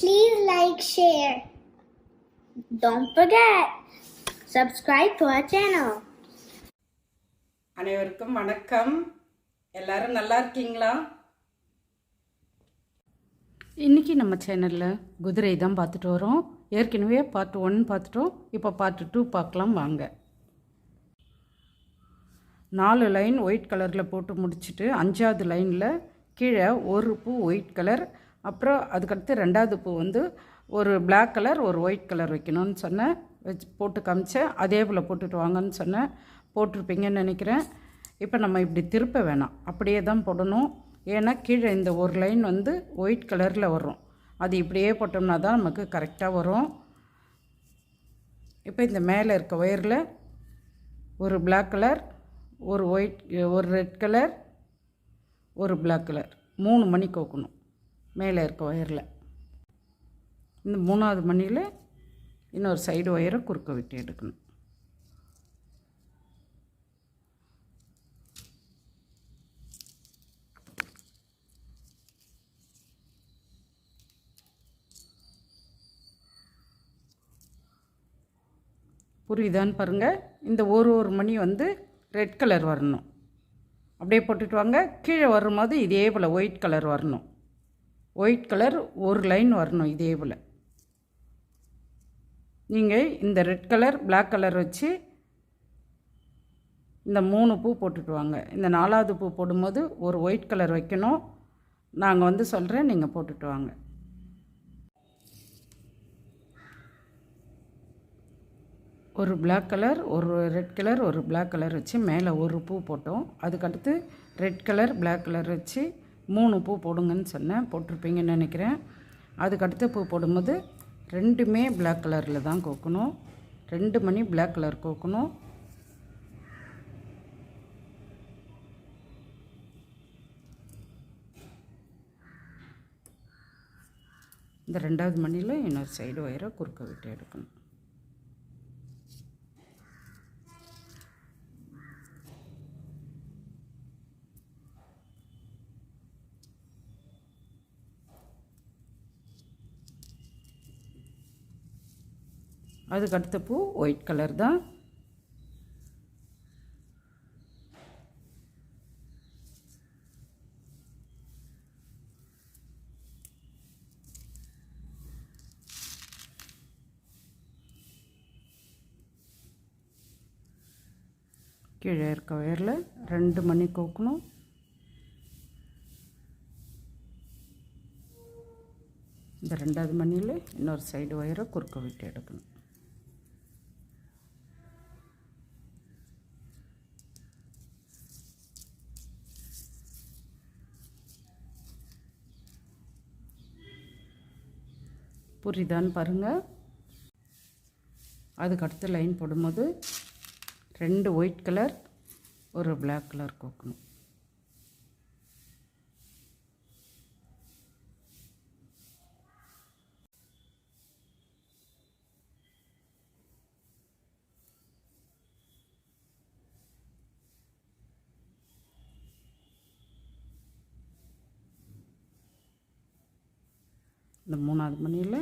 Please like, share. Don't forget, subscribe to our channel. அனைவருக்கும் வணக்கம். எல்லாரும் நல்லா இருக்கீங்களா? இன்றைக்கி நம்ம சேனலில் குதிரை தான் பார்த்துட்டு வரோம். ஏற்கனவே பார்ட் ஒன் பார்த்துட்டோம். இப்போ பார்ட் டூ பார்க்கலாம் வாங்க. நாலு லைன் ஒயிட் கலரில் போட்டு முடிச்சுட்டு அஞ்சாவது லைனில் கீழே ஒரு பூ ஒயிட் கலர் அப்புறம் அதுக்கடுத்து ரெண்டாவது பூ வந்து ஒரு பிளாக் கலர் ஒரு ஒயிட் கலர் வைக்கணும்னு சொன்னேன். வச்சு போட்டு காமிச்சேன். அதே போல் போட்டுட்டு வாங்கன்னு சொன்னேன். போட்டிருப்பீங்கன்னு நினைக்கிறேன். இப்போ நம்ம இப்படி திருப்ப வேணாம். அப்படியே தான் போடணும். ஏன்னா கீழே இந்த ஒரு லைன் வந்து ஒயிட் கலரில் வரும். அது இப்படியே போட்டோம்னா தான் நமக்கு கரெக்டாக வரும். இப்போ இந்த மேலே இருக்க ஒயரில் ஒரு பிளாக் கலர் ஒரு ஒயிட் ஒரு ரெட் கலர் ஒரு பிளாக் கலர் மூணு மணி கோக்கணும். மேலே இருக்க ஒயரில். இந்த மூணாவது மணியில் இன்னொரு சைடு ஒயரை குறுக்க விட்டு எடுக்கணும். புரியுதான்னு பாருங்கள் இந்த ஒரு ஒரு மணி வந்து ரெட் கலர் வரணும். அப்படியே போட்டுட்டு வாங்க. கீழே வரும்போது இதே போல் ஒயிட் கலர் வரணும். ஒயிட் கலர் ஒரு லைன் வரணும் இதே போல். நீங்கள் இந்த ரெட் கலர் பிளாக் கலர் வச்சு இந்த மூணு பூ போட்டுட்டு வாங்க. இந்த நாலாவது பூ போடும்போது ஒரு ஒயிட் கலர் வைக்கணும். நாங்கள் வந்து சொல்கிறேன் நீங்கள் போட்டுட்டு வாங்க. ஒரு பிளாக் கலர் ஒரு ரெட் கலர் ஒரு பிளாக் கலர் வச்சு மேலே ஒரு பூ போட்டோம். அதுக்கடுத்து ரெட் கலர் பிளாக் கலர் வச்சு மூணு பூ போடுங்கன்னு சொன்னேன் போட்டிருப்பீங்கன்னு நினைக்கிறேன். அதுக்கடுத்த பூ போடும்போது ரெண்டுமே பிளாக் கலரில் தான் கோக்கணும். ரெண்டு மணி பிளாக் கலர் கோக்கணும். இந்த ரெண்டாவது மணியில் இன்னொரு சைடு ஒயரை குறுக்க விட்டு எடுக்கணும். அதுக்கு அடுத்த பூ ஒயிட் கலர் தான். கீழே இருக்க வயரில் ரெண்டு மணி கோக்கணும். இந்த ரெண்டாவது மணியில் இன்னொரு சைடு ஒயரை குறுக்க விட்டு எடுக்கணும். புரியுதான்னு பாருங்கள் அதுக்கு அடுத்த லைன் போடும்போது ரெண்டு ஒயிட் கலர் ஒரு பிளாக் கலர் கோக்கணும். இந்த மூணாவது மணியில்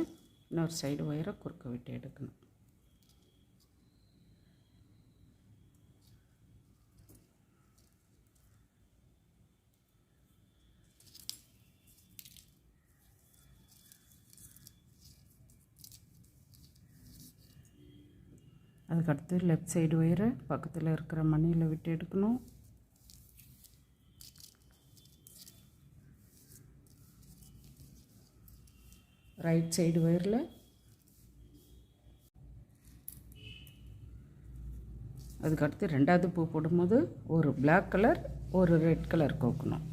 இன்னொரு சைடு ஒயரை குறுக்க விட்டு எடுக்கணும். அதுக்கடுத்து லெஃப்ட் சைடு ஒயரை பக்கத்தில் இருக்கிற மணியில் விட்டு எடுக்கணும். ரைட் சைடு ஒயரில் அதுக்கடுத்து ரெண்டாவது பூ போடும்போது ஒரு பிளாக் கலர் ஒரு ரெட் கலர் கோக்கணும்.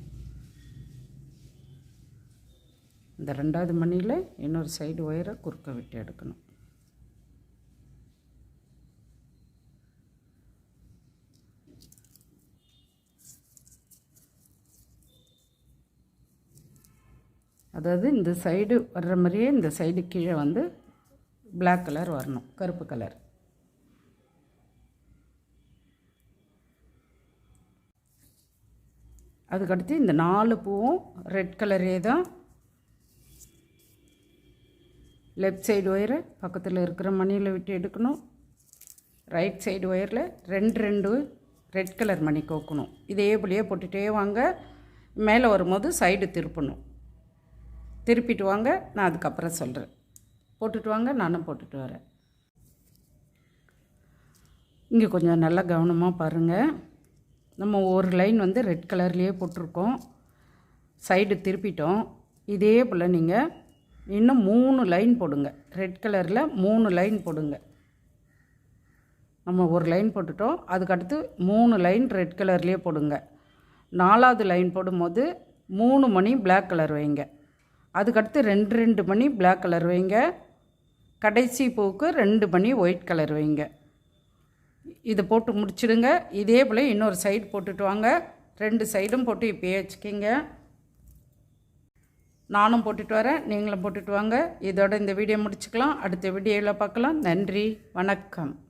இந்த ரெண்டாவது மணியில் இன்னொரு சைடு ஒயரை குறுக்க விட்டு எடுக்கணும். அதாவது இந்த சைடு வர்ற மாதிரியே இந்த சைடு கீழே வந்து பிளாக் கலர் வரணும் கருப்பு கலர் அதுக்கடுத்து இந்த நாலு பூவும் ரெட் கலரே தான் லெஃப்ட் சைடு ஒயரை பக்கத்தில் இருக்கிற மணியில் விட்டு எடுக்கணும். ரைட் சைடு ஒயரில் ரெண்டு ரெண்டு ரெட் கலர் மணி கோக்கணும். இதே போலியே போட்டுகிட்டே வாங்க. மேலே வரும்போது சைடு திருப்பணும். திருப்பிட்டு வாங்க நான் அதுக்கப்புறம் சொல்கிறேன் போட்டுட்டு வாங்க நானும் போட்டுட்டு வரேன். இங்கே கொஞ்சம் நல்லா கவனமாக பாருங்கள் நம்ம ஒரு லைன் வந்து ரெட் கலர்லேயே போட்டிருக்கோம். சைடு திருப்பிட்டோம். இதே போல் நீங்கள் இன்னும் மூணு லைன் போடுங்க. ரெட் கலரில் மூணு லைன் போடுங்க. நம்ம ஒரு லைன் போட்டுட்டோம். அதுக்கடுத்து மூணு லைன் ரெட் கலர்லேயே போடுங்க. நாலாவது லைன் போடும்போது மூணு மணி பிளாக் கலர் வைங்க. அதுக்கடுத்து ரெண்டு ரெண்டு மணி பிளாக் கலர் வைங்க. கடைசி பூவுக்கு ரெண்டு மணி ஒயிட் கலர் வைங்க. இதை போட்டு முடிச்சிடுங்க. இதே போல் இன்னொரு சைடு போட்டுட்டு வாங்க. ரெண்டு சைடும் போட்டு இப்போயே வச்சுக்கிங்க. நானும் போட்டுட்டு வரேன். நீங்களும் போட்டுட்டு வாங்க. இதோட இந்த வீடியோ முடிச்சுக்கலாம். அடுத்த வீடியோவில் பார்க்கலாம். நன்றி. வணக்கம்.